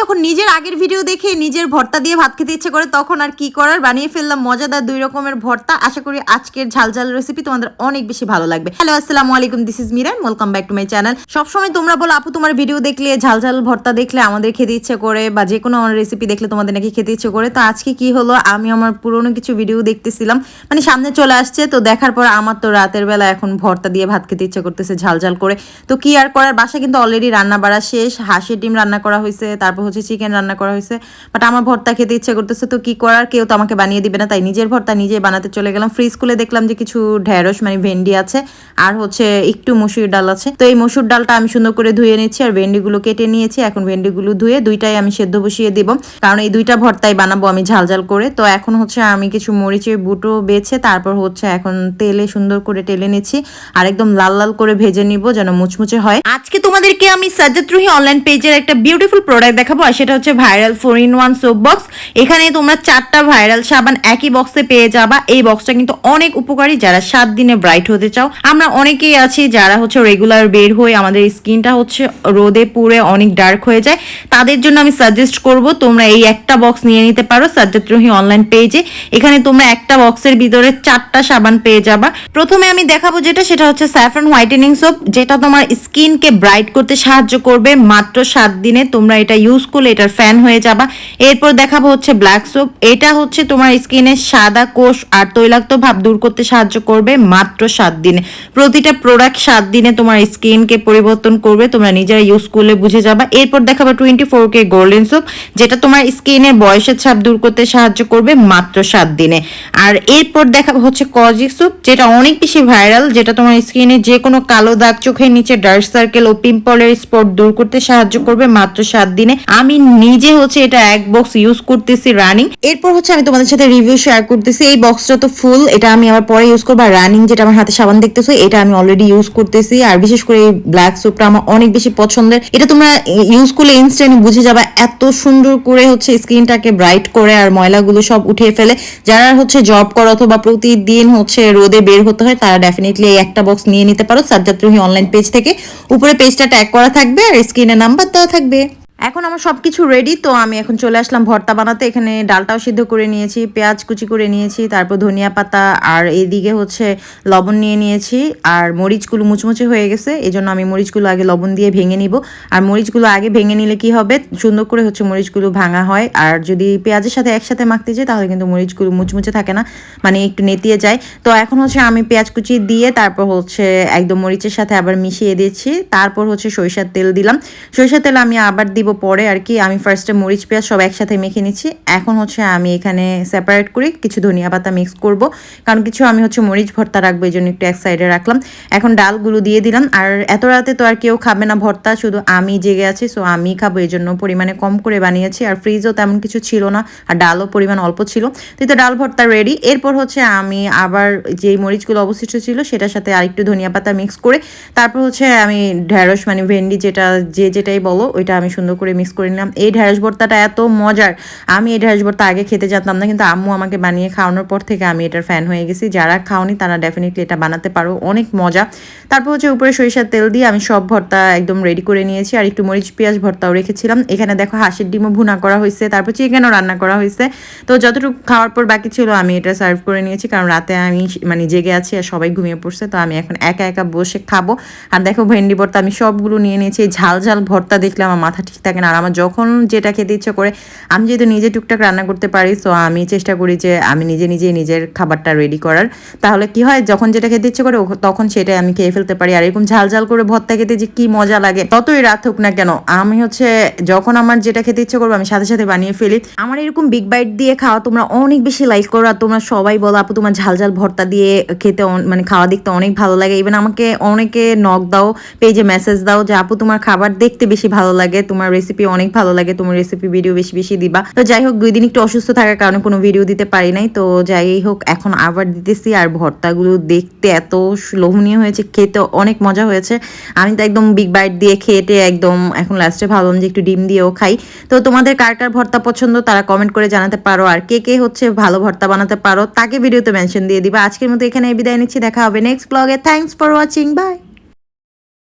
যখন নিজের আগের ভিডিও দেখে নিজের ভর্তা দিয়ে ভাত খেতে ইচ্ছে করে, তখন আর কি করার? বানিয়ে ফেললাম মজাদার দুই রকমের ভর্তা। আশা করি আজকের ঝাল ঝাল রেসিপি তোমাদের অনেক বেশি ভালো লাগবে। হ্যালো আসসালামু আলাইকুম this is Miran welcome back to my channel সবসময় তোমরা বলো, আপু, তোমার ভিডিও দেখলে, ঝাল ঝাল ভর্তা দেখলে আমাদের খেতে ইচ্ছে করে, বা যে কোনো রেসিপি দেখলে তোমাদের নাকি খেতে ইচ্ছে করে? তো আজকে কি হলো? আমি আমার পুরনো কিছু ভিডিও দেখতেছিলাম। মানে সামনে চলে আসছে, তো দেখার পর আমার তো রাতের বেলা এখন ভর্তা দিয়ে ভাত খেতে ইচ্ছে করতেছে ঝাল ঝাল করে। তো কি আর করার? বাসা কিন্তু অলরেডি রান্না বাড়া শেষ, হাঁসের ডিম রান্না করা হয়েছে তারপর হচ্ছে চিকেন রান্না করা হয়েছে। বাট আমার ভর্তা খেতে ইচ্ছে করতেছে, তো কি করার? কেউ তো আমাকে বানিয়ে দিবে না, তাই নিজের ভর্তা নিজে বানাতে চলে গেলাম। ফ্রিজ খুলে দেখলাম যে কিছু ঢেঁড়স মানে ভেন্ডি আছে, আর হচ্ছে একটু মসুর ডাল আছে। তো এই মসুর ডালটা আমি সুন্দর করে ধুয়ে নিচ্ছি, আর ভেন্ডিগুলো কেটে নিয়েছি। এখন ভেন্ডিগুলো ধুয়ে দুইটাই আমি সেদ্ধ বসিয়ে দিব। কারণ এই দুইটা ভর্তাই বানাবো আমি ঝাল ঝাল করে। তো এখন হচ্ছে আমি কিছু মরিচের বুটো বেছে, তারপর হচ্ছে এখন তেলে সুন্দর করে টেলে নিচ্ছি, আর একদম লাল লাল করে ভেজে নিব যেন মুচমুচে হয়। আজকে তোমাদেরকে আমি সাজ্জাদ রুহি অনলাইন পেজের একটা বিউটিফুল প্রোডাক্ট দেখাবো, আর সেটা হচ্ছে viral four in one soap box এখানে তোমরা চারটা ভাইরাল সাবান একই বক্সে পেয়ে যাবা। এই বক্সটা কিন্তু অনেক উপকারী, যারা সাত দিনে ব্রাইট হতে চাও। আমরা অনেকেই আছি যারা হচ্ছে রেগুলার বের হয়ে আমাদের স্কিনটা হচ্ছে রোদে পুড়ে অনেক ডার্ক হয়ে যায়। তাদের জন্য আমি সাজেস্ট করব, তোমরা এই একটা বক্স নিয়ে নিতে পারো সাজ্জাদ রুহি অনলাইন পেজে এখানে তোমরা একটা বক্সের ভিতরে চারটা সাবান পেয়ে যাবা। প্রথমে আমি দেখাবো যেটা, সেটা হচ্ছে স্যাফরন হোয়াইটেনিং সোপ যেটা তোমার স্কিনকে ব্রাইট করতে সাহায্য করবে। মাত্র সাত দিনে তোমরা এটা ইউজ করলে এটার ফ্যান হয়ে যাবা। এরপর দেখাবো হচ্ছে ব্ল্যাক সোপ এটা হচ্ছে তোমার স্কিনের সাদা কোষ আর তৈলাক্ত ভাব দূর করতে সাহায্য করবে মাত্র সাত দিনে। প্রতিটা প্রোডাক্ট সাত দিনে তোমার স্কিনকে পরিবর্তন করবে, তোমরা নিজেরা ইউজ করলে বুঝে যাবা। এরপর দেখাবো twenty four K golden soap যেটা তোমার স্কিনের বয়সের ছাপ দূর করতে সাহায্য করবে মাত্র সাত দিনে। আর এরপর দেখাবো হচ্ছে কজিক সোপ যেটা অনেক বেশি ভাইরাল যেটা তোমার স্কিনে যে কোনো কালো দাগ চোখের নিচে ডার্ক সার্কেল ও পিম্পলের স্পট দূর করতে সাহায্য করবে মাত্র সাত দিনে। আমি নিজে হচ্ছে এটা এক বক্স ইউজ করতেছি রানিং এরপর হচ্ছে আমি তোমাদের সাথে রিভিউ শেয়ার করতেছি। এই বক্সটা তো ফুল এটা আমি আবার পরে ইউজ করব। রানিং যেটা আমার হাতে সাবান দেখতেছো, এটা আমি অলরেডি ইউজ করতেছি। আর বিশেষ করে এই ব্ল্যাক সোপটা আমার অনেক বেশি পছন্দের। এটা তোমরা ইউজ করলে ইনস্ট্যান্ট বুঝে যাবা এত সুন্দর করে হচ্ছে স্কিনটাকে ব্রাইট করে আর ময়লাগুলো সব উঠিয়ে ফেলে। যারা হচ্ছে জব করো অথবা প্রতিদিন হচ্ছে রোদে বের হতে হয়, তারা ডেফিনেটলি এই একটা বক্স নিয়ে নিতে পারো। সাজ্জাদ রুহি অনলাইন পেজ থেকে। উপরে পেজটা ট্যাগ করা থাকবে আর স্ক্রিনে নাম্বার দেওয়া থাকবে। এখন আমার সব কিছু রেডি তো আমি এখন চলে আসলাম ভর্তা বানাতে। এখানে ডালটাও সিদ্ধ করে নিয়েছি, পেঁয়াজ কুচি করে নিয়েছি, তারপর ধনিয়া পাতা, আর এইদিকে হচ্ছে লবণ নিয়ে নিয়েছি, আর মরিচগুলো মুচমুচে হয়ে গেছে এই জন্য আমি মরিচগুলো আগে লবণ দিয়ে ভেঙে নিব। আর মরিচগুলো আগে ভেঙে নিলে কি হবে? সুন্দর করে হচ্ছে মরিচগুলো ভাঙা হয়, আর যদি পেঁয়াজের সাথে একসাথে মাখতে যাই, তাহলে কিন্তু মরিচগুলো মুচমুচে থাকে না মানে একটু নেতিয়ে যায়। তো এখন হচ্ছে আমি পেঁয়াজ কুচি দিয়ে তারপর হচ্ছে একদম মরিচের সাথে আবার মিশিয়ে দিয়েছি তারপর হচ্ছে সরিষার তেল দিলাম। সরিষার তেল আমি আবার দিব পরে আর কি আমি ফার্স্টে মরিচ, পেঁয়াজ সব একসাথে মেখে নিচ্ছি। এখন হচ্ছে আমি এখানে সেপারেট করে, কিছু ধনিয়া পাতা মিক্স করব। কারণ কিছু আমি হচ্ছে মরিচ ভর্তা রাখব, এই জন্য একটু এক সাইডে রাখলাম। এখন ডালগুলো দিয়ে দিলাম। আর এত রাতে তো আর কেউ খাবে না ভর্তা, শুধু আমি জেগে আছি সো আমি খাব, এই জন্য পরিমাণে কম করে বানিয়েছি। আর ফ্রিজও তেমন কিছু ছিল না, আর ডালও পরিমাণ অল্প ছিল। তো ডাল ভর্তা রেডি এরপর হচ্ছে আমি আবার যেই মরিচগুলো অবশিষ্ট ছিল, সেটার সাথে আরেকটু ধনিয়া পাতা মিক্স করে, তারপর হচ্ছে আমি ঢ্যাঁড়স মানে ভেন্ডি যেটা, যে যেটাই বলো, ওইটা আমি সুন্দর করে মিক্স করে নিলাম। এই ঢ্যাঁড়স ভর্তাটা এত মজার। আমি এই ঢ্যাঁড়স ভর্তা আগে খেতে জানতাম না, কিন্তু আম্মু আমাকে বানিয়ে খাওয়ানোর পর থেকে আমি এটার ফ্যান হয়ে গেছি। যারা খাওনি তারা ডেফিনেটলি এটা বানাতে পারো। অনেক মজা। তারপর হচ্ছে উপরে সরিষার তেল দিয়ে আমি সব ভর্তা একদম রেডি করে নিয়েছি। আর একটু মরিচ, পেঁয়াজ ভর্তাও রেখেছিলাম। এখানে দেখো হাঁসের ডিমও ভুনা করা হয়েছে। তারপর চিকেনও রান্না করা হয়েছে। তো যতটুকু খাওয়ার পর বাকি ছিল, আমি এটা সার্ভ করে নিয়েছি। কারণ রাতে আমি মানে জেগে আছি আর সবাই ঘুমিয়ে পড়ছে। তো আমি এখন একা একা বসে খাব। আর দেখো ভেন্ডি ভর্তা আমি সবগুলো নিয়ে নিয়েছি। ঝাল ঝাল ভর্তা দেখলে আমার মাথা ঠিক থাকে না। আর আমার যখন যেটা খেতে ইচ্ছে করে, আমি যেহেতু নিজে টুকটাক রান্না করতে পারি তো আমি চেষ্টা করি যে আমি নিজে নিজে নিজের খাবারটা রেডি করার। তাহলে কি হয়, যখন যেটা খেতে ইচ্ছে করে তখন সেটাই আমি খেয়ে ফেলতে পারি। আর এরকম ঝাল ঝাল করে ভর্তা খেতে যে কি মজা লাগে, ততই রাত হোক না কেন। আমি হচ্ছে যখন আমার যেটা খেতে ইচ্ছে করব, আমি সাথে সাথে বানিয়ে ফেলি। আমার এরকম বিগ বাইট দিয়ে খাওয়া তোমরা অনেক বেশি লাইক করো, আর তোমরা সবাই বলো, আপু, তোমার ঝাল ঝাল ভর্তা দিয়ে খেতে মানে খাওয়া দেখতে অনেক ভালো লাগে। ইভেন আমাকে অনেকে নক দাও পেজে মেসেজ দাও যে, আপু, তোমার খাবার দেখতে বেশি ভালো লাগে, তোমার রেসিপি অনেক ভালো লাগে তোমার রেসিপি ভিডিও বেশি বেশি দিবা। তো যাই হোক, দুই দিন একটু অসুস্থ থাকার কারণে কোনো ভিডিও দিতে পারি নাই। তো যাই হোক, এখন আবার দিতেছি। আর ভর্তাগুলো দেখতে এত লোভনীয় হয়েছে, খেতে অনেক মজা হয়েছে। আমি তো একদম বিগ বাইট দিয়ে খেটে একদম এখন লাস্টে ভাবলাম যে একটু ডিম দিয়েও খাই। তো তোমাদের কার কার ভর্তা পছন্দ তারা কমেন্ট করে জানাতে পারো। আর কে কে হচ্ছে ভালো ভর্তা বানাতে পারো, তাকে ভিডিওতে মেনশন দিয়ে দিবা। আজকের মতো এখানে বিদায় নিচ্ছি, দেখা হবে নেক্সট ব্লগে থ্যাংকস ফর ওয়াচিং বাই